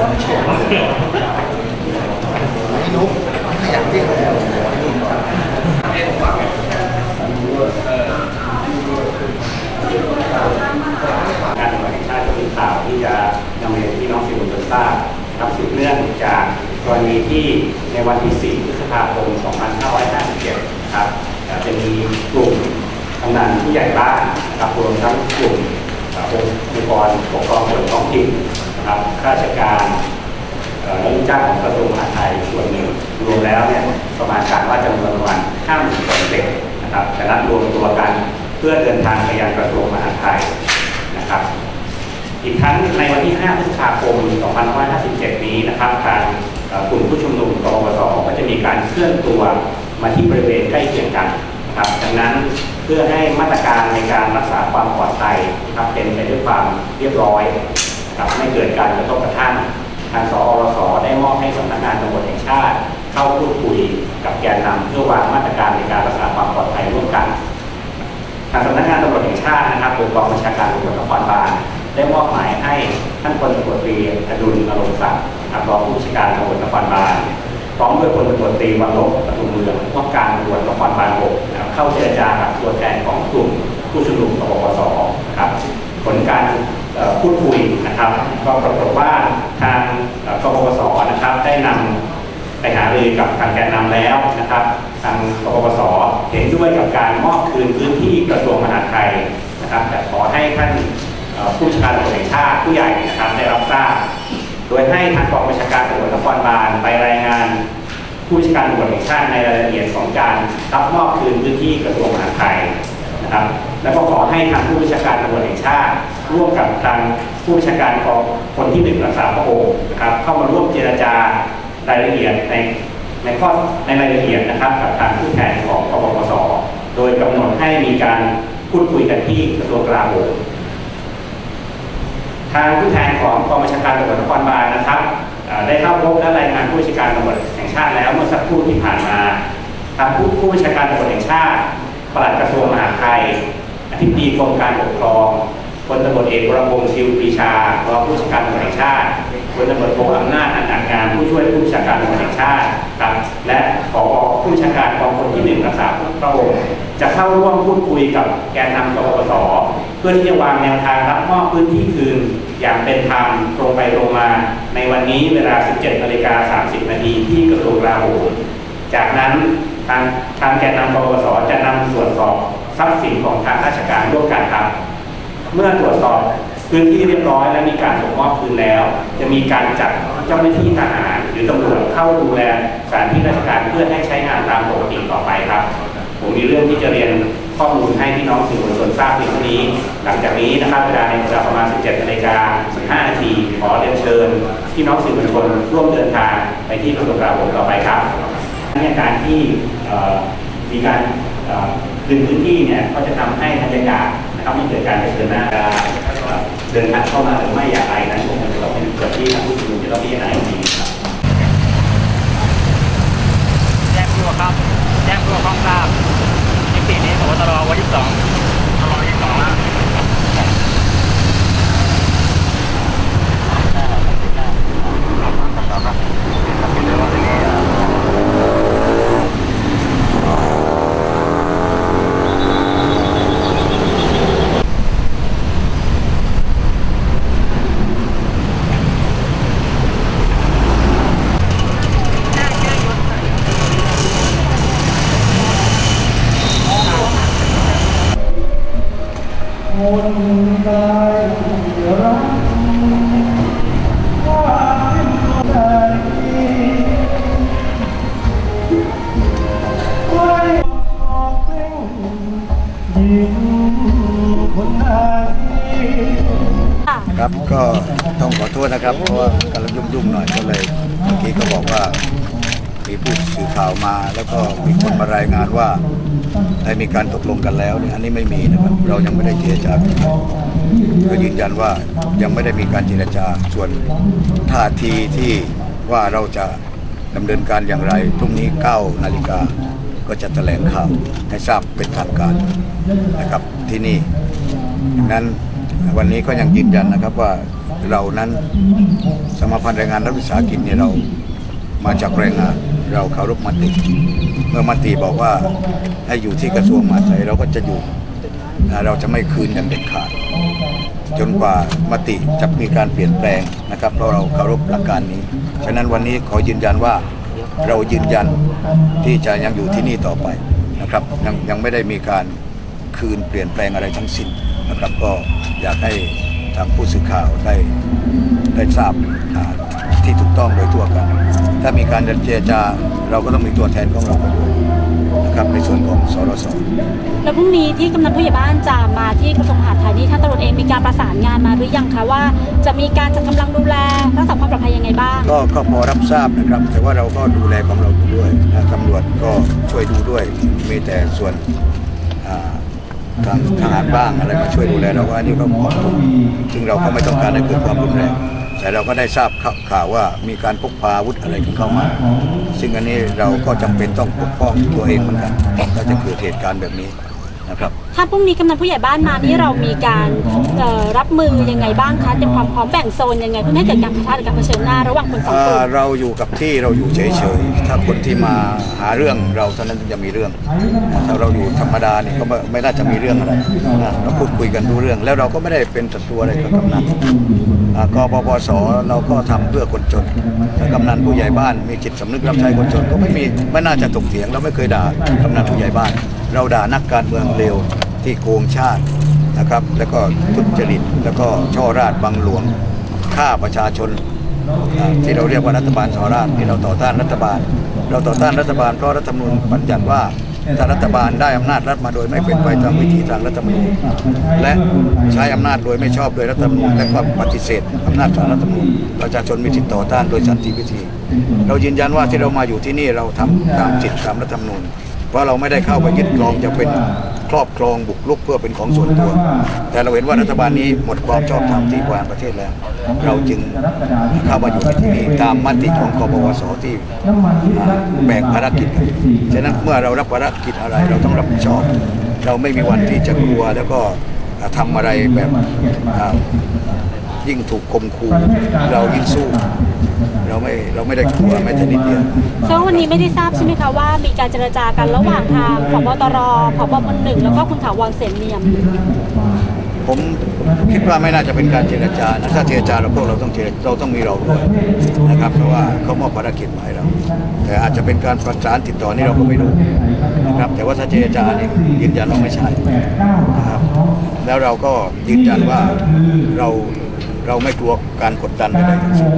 นุ๊กขยันเรียกแล้วการแห่งชาติก็มีข่าวที่จะนำเรียนพี่น้องสื่อมวลชนทราบครับสืบเนื่องจากกรณีที่ในวันที่4พฤษภาคม 2557นะครับเอ่อจะมีกลุ่มกำนันผู้ใหญ่บ้านครับรวมทั้งกลุ่มองค์กรปกครองส่วนท้องถิ่น ครับข้าราชการและลูกจ้างของกระทรวงมหาดไทยส่วนหนึ่งรวมแล้วเนี่ยประมาณการว่าจำนวนประมาณห้าหมื่นคนเด็กนะครับจะนัดรวมตัวกันเพื่อเดินทางไปยังกระทรวงมหาดไทยนะครับอีกทั้งในวันที่ 5 พฤษภาคม 2557 นี้นะครับทางกลุ่มผู้ชุมนุมกบสก็จะมีการเคลื่อนตัวมาที่บริเวณใกล้เคียงกันนะครับดังนั้นเพื่อให้มาตรการในการรักษาความปลอดภัยครับเป็นไปด้วยความเรียบร้อย นะครับไม่เกิดการกระทบกระทั่งทางสอรสได้มอบให้สำนักงานตำรวจแห่งชาติ เข้าพูดคุยกับแกนนำเพื่อวางมาตรการในการรักษาความปลอดภัยร่วมกัน ทางสำนักงานตำรวจแห่งชาตินะครับโดยกองบัญชาการตำรวจนครบาลได้มอบหมายให้ท่านพลตำรวจตรีอดุลอารมณ์ศักดิ์ครับรองผู้บัญชาการตำรวจนครบาลพร้อมด้วยพลตำรวจตรีวันลบปทุมเมืองว่าการตำรวจนครบาลบกนะครับเข้าเจรจากับตัวแทนของกลุ่มผู้ชุมนุมกบพสครับผลการ พูดคุยนะครับก็ปรากฏว่าทางกบพสนะครับได้นำไปหารือกับทางแกนนำแล้วนะครับ ทางกปปสเห็นด้วยกับการมอบคืนพื้นที่กระทรวงมหาดไทยนะครับ แต่ขอให้ท่านผู้บัญชการตำรวจแห่งชาติผู้ใหญ่นะครับได้รับทราบโดยให้ทางกองบัญชาการตำรวจนครบาลไปรายงานผู้บัญชการตำรวจแห่งชาติในรายละเอียดของการรับมอบคืนพื้นที่กระทรวงมหาดไทยนะครับ แล้วก็ขอให้ทางผู้บัญชการตำรวจแห่งชาติ ร่วมกับทางผู้บัญชาการกองคนที่หนึ่งรักษาพระองค์นะครับเข้ามาร่วมเจรจารายละเอียดในในข้อในรายละเอียดนะครับกับทางผู้แทนของกบพสโดยกำหนดให้มีการพูดคุยกันที่กระทรวงกลาโหมทางผู้แทนของกองบัญชาการตำรวจนครบาลนะครับได้เข้าพบและรายงานผู้บัญชาการตำรวจแห่งชาติแล้วเมื่อสักครู่ที่ผ่านมาทางผู้ผู้บัญชาการตำรวจแห่งชาติปลัดกระทรวงมหาดไทยอธิบดีกรมการปกครอง พลตำรวจเอกวรพงศ์ชิวปรีชารองผู้บัญชการตำรวจแห่งชาติพลตำรวจโทอำนาจอันอาจงานผู้ช่วยผู้บัญชาการตำรวจแห่งชาติครับและผอผู้บัญชาการกองพลที่หนึ่งรักษาพระองค์จะเข้าร่วมพูดคุยกับแกนนำกปปสเพื่อที่จะวางแนวทางรับมอบพื้นที่คืน อย่างเป็นธรรมตรงไปตรงมา ในวันนี้เวลา 17นาฬิกา30นาทีที่กระทรวงกลาโหมจากนั้นทางทางแกนนำกปปสจะนำตรวจสอบทรัพย์สินของทางราชการร่วมกันครับ เมื่อตรวจสอบพื้นที่เรียบร้อยและมีการส่งมอบคืนแล้ว จะมีการจัดเจ้าหน้าที่ทหาร หรือตำรวจเข้าดูแลสถานที่ราชการเพื่อให้ใช้งานตามปกติต่อไปครับ ผมมีเรื่องที่จะเรียนข้อมูลให้พี่น้องสื่อมวลชนทราบเพียงเท่านี้ หลังจากนี้นะครับเวลาในเวลาประมาณ 17นาฬิกา15นาทีขอเรียนเชิญพี่น้องสื่อมวลชนร่วมเดินทางไปที่กระทรวงกลาโหมต่อไปครับในการที่มีการเอ่อคืนพื้นที่เนี่ยก็จะทำให้บรรยากาศ นะครับไม่เกิดการเผชิญหน้าเอ่อเดินทางเข้ามาหรือไม่อย่างไรนั้นคงจะต้องเป็นส่วนที่ทางผู้ชุมนุมจะต้องพิจารณาอีกทีครับแจ้งตัวครับแจ้งตัวข้องทราบยี่สี่นี้ผมตรวันที่สอง นะครับ เพราะว่ากำลังยุ่งๆหน่อยก็เลยเมื่อกี้ก็บอกว่ามีผู้สื่อข่าวมา แล้วก็มีคนมารายงานว่าได้มีการตกลงกันแล้วเนี่ยอันนี้ไม่มีนะครับเรายังไม่ได้เจรจากันก็ยืนยันว่ายังไม่ได้มีการเจรจาส่วนท่าทีที่ว่าเราจะดำเนินการอย่างไรพรุ่งนี้9นาฬิกาก็จะแถลงข่าวให้ทราบเป็นทางการนะครับที่นี่ดังนั้นวันนี้ก็ยังยืนยันนะครับว่า เรานั้นสมาพันธ์แรงงานรัฐวิสาหกิจเนี่ยเรามาจากแรงงานเราเคารพมติเมื่อมติบอกว่าให้อยู่ที่กระทรวงมหาดไทยเราก็จะอยู่เราจะไม่คืนอย่างเด็ดขาด จนกว่ามติจะมีการเปลี่ยนแปลงนะครับ เพราะเราเคารพหลักการนี้ ฉะนั้นวันนี้ขอยืนยันว่าเรายืนยันที่จะยังอยู่ที่นี่ต่อไปนะครับยังยังไม่ได้มีการคืนเปลี่ยนแปลงอะไรทั้งสิ้นนะครับ ก็อยากให้างผู้สื่อข่าวได้ได้ทราบอ่าที่ถูกต้องโดยทั่วกัน ถ้ามีการเจรจาเราก็ต้องมีตัวแทนของเราไปด้วยนะครับในส่วนของสรสแล้วพรุ่งนี้ที่กำนันผู้ใหญ่บ้านจะมาที่กระทรวงมหาดไทยนี่ท่านตำรวจเองมีการประสานงานมาหรือยังคะว่าจะมีการจัดกำลังดูแลรักษาความปลอดภัยยังไงบ้าง ก็ก็พอรับทราบนะครับ แต่ว่าเราก็ดูแลของเราอยู่ด้วยนะตำรวจก็ช่วยดูด้วยมีแต่ส่วนอ่า ทางทหารบ้างอะไรมาช่วยดูแลเราว่าอันนี้ก็เหมาะสมซึ่งเราก็ไม่ต้องการให้เกิดความรุนแรงแต่เราก็ได้ทราบข่าวว่ามีการพกพาอาวุธอะไรกันเข้ามา ซึ่งอันนี้เราก็จำเป็นต้องปกป้องตัวเองเหมือนกันถ้าจะเกิดเหตุการณ์แบบนี้นะครับถ้าพรุ่งนี้กำนันผู้ใหญ่บ้านมานี่เรามีการเอ่อรับมือยังไงบ้างคะเตรียมความพร้อมแบ่งโซนยังไงเพื่อไม่ให้เกิดการปะทะหรือการเผชิญหน้าระหว่างคนสองกลุ่อมเราอยู่กับที่เราอยู่เฉยๆ ถ้าคนที่มาหาเรื่องเราเท่านั้นถึงจะมีเรื่องนะถ้าเราอยู่ธรรมดาเนี่ก็ไม่ไม่น่าจะมีเรื่องอะไรนะเราพูดคุยกันรู้เรื่อง แล้วเราก็ไม่ได้เป็นศัตรูอะไรกับกำนันอ่ากปปสเราก็ทำเพื่อคนจนถ้ากำนันผู้ใหญ่บ้านมีจิตสำนึกรับใช้คนจนก็ไม่มีไม่น่าจะตกเถียงเราไม่เคยด่ากำนันผู้ใหญ่บ้าน เราด่านักการเมืองเร็วที่โกงชาตินะครับ แล้วก็ทุจริตแล้วก็ช่อราดบังหลวงฆ่าประชาชนที่เราเรียกว่ารัฐบาลสหราชที่เราต่อต้านรัฐบาล เราต่อต้านรัฐบาลเพราะรัฐธรรมนูญบัญญัติว่าถ้ารัฐบาลได้อำนาจรัฐมาโดยไม่เป็นไปตามวิธีทางรัฐธรรมนูญและใช้อำนาจโดยไม่ชอบโดยรัฐธรรมนูญและก็ปฏิเสธอำนาจของรัฐธรรมนูญประชาชนมีสิทธิต่อต้านโดยสันติวิธี เรายืนยันว่าที่เรามาอยู่ที่นี่เราทำตามสิทธิตามรัฐธรรมนูญ เพราะเราไม่ได้เข้าไปยึดครองจะเป็นครอบครองบุกรุกเพื่อเป็นของส่วนตัว แต่เราเห็นว่ารัฐบาลนี้หมดความชอบธรรมที่บริหารประเทศแล้ว เราจึงเข้ามาอยู่ในที่นี่ตามมติของกปปสที่แบ่งภารกิจกันฉะนั้นเมื่อเรารับภารกิจอะไรเราต้องรับผิดชอบ เราไม่มีวันที่จะกลัวแล้วก็อ่าทำอะไรแบบยิ่งถูกคมคูเรายิ่งสู้ เราไม่เราไม่ได้กลัวแม้แต่นิดเดียว ซึ่งวันนี้ไม่ได้ทราบใช่ไหมคะว่ามีการเจรจากันระหว่างทางผบตรผบพลหนึ่งแล้วก็คุณถาวรเสนเนียม ผมคิดว่าไม่น่าจะเป็นการเจรจานะถ้าเจรจาเราพวกเราต้องเจรเราต้องมีเราด้วยนะครับเพราะว่าเขามอบภารกิจมาให้เรา แต่อาจจะเป็นการประสานติดต่อนี่เราก็ไม่รู้นะครับแต่ว่าถ้าเจรจานี่ยืนยันว่าไม่ใช่นะครับแล้วเราก็ยืนยันว่าเราเราไม่กลัวการกดดันใดๆทั้งสิ้น